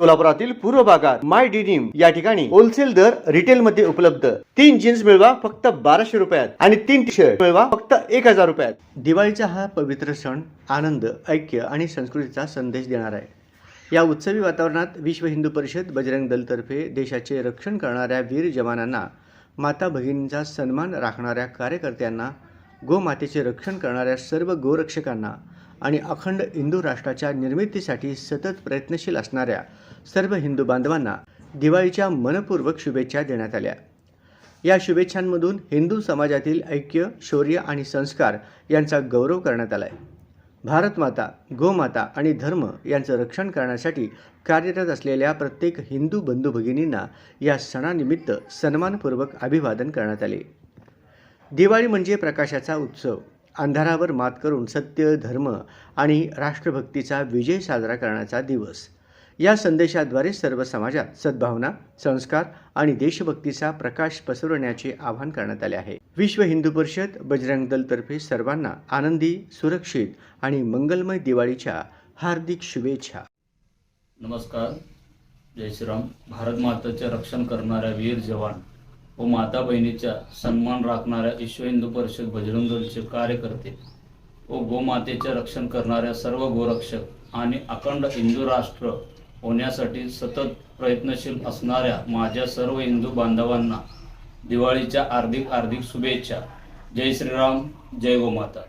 सोलापुरातील पूर्व भागात माय डिनिम या ठिकाणी होलसेल दर रिटेल मध्ये उपलब्ध. तीन जीन्स मिळवा फक्त बाराशे रुपयात आणि तीन टी शर्ट मिळवा फक्त एक हजार रुपयात. दिवाळीचा हा पवित्र सण आनंद ऐक्य आणि संस्कृतीचा संदेश देणार आहे. या उत्सवी वातावरणात विश्व हिंदू परिषद बजरंग दलतर्फे देशाचे रक्षण करणाऱ्या वीर जवानांना माता भगिनींचा सन्मान राखणाऱ्या कार्यकर्त्यांना गोमातेचे रक्षण करणाऱ्या सर्व गोरक्षकांना आणि अखंड हिंदू राष्ट्राच्या निर्मितीसाठी सतत प्रयत्नशील असणाऱ्या सर्व हिंदू बांधवांना दिवाळीच्या मनपूर्वक शुभेच्छा देण्यात आल्या. या शुभेच्छांमधून हिंदू समाजातील ऐक्य शौर्य आणि संस्कार यांचा गौरव करण्यात आला आहे भारतमाता गोमाता आणि धर्म यांचं रक्षण करण्यासाठी कार्यरत असलेल्या प्रत्येक हिंदू बंधू भगिनींना या सणानिमित्त सन्मानपूर्वक अभिवादन करण्यात आले. दिवाळी म्हणजे प्रकाशाचा उत्सव. अंधारावर मात करून सत्य धर्म आणि राष्ट्रभक्तीचा विजय साजरा करण्याचा दिवस. या संदेशाद्वारे सर्व समाजात सद्भावना संस्कार आणि देशभक्तीचा प्रकाश पसरवण्याचे आवाहन करण्यात आले आहे. विश्व हिंदू परिषद बजरंग दलतर्फे सर्वांना आनंदी सुरक्षित आणि मंगलमय दिवाळीच्या हार्दिक शुभेच्छा. नमस्कार. जय श्रीराम. भारत मातेचे रक्षण करणाऱ्या वीर जवान व माता बहिणीचा सन्मान राखणाऱ्या विश्व हिंदू परिषद बजरंग दलचे कार्यकर्ते व गोमातेचे रक्षण करणाऱ्या सर्व गोरक्षक आणि अखंड हिंदू राष्ट्र होण्यासाठी सतत प्रयत्नशील असणाऱ्या माझ्या सर्व हिंदू बांधवांना दिवाळीच्या हार्दिक हार्दिक शुभेच्छा. जय श्रीराम जय गोमाता.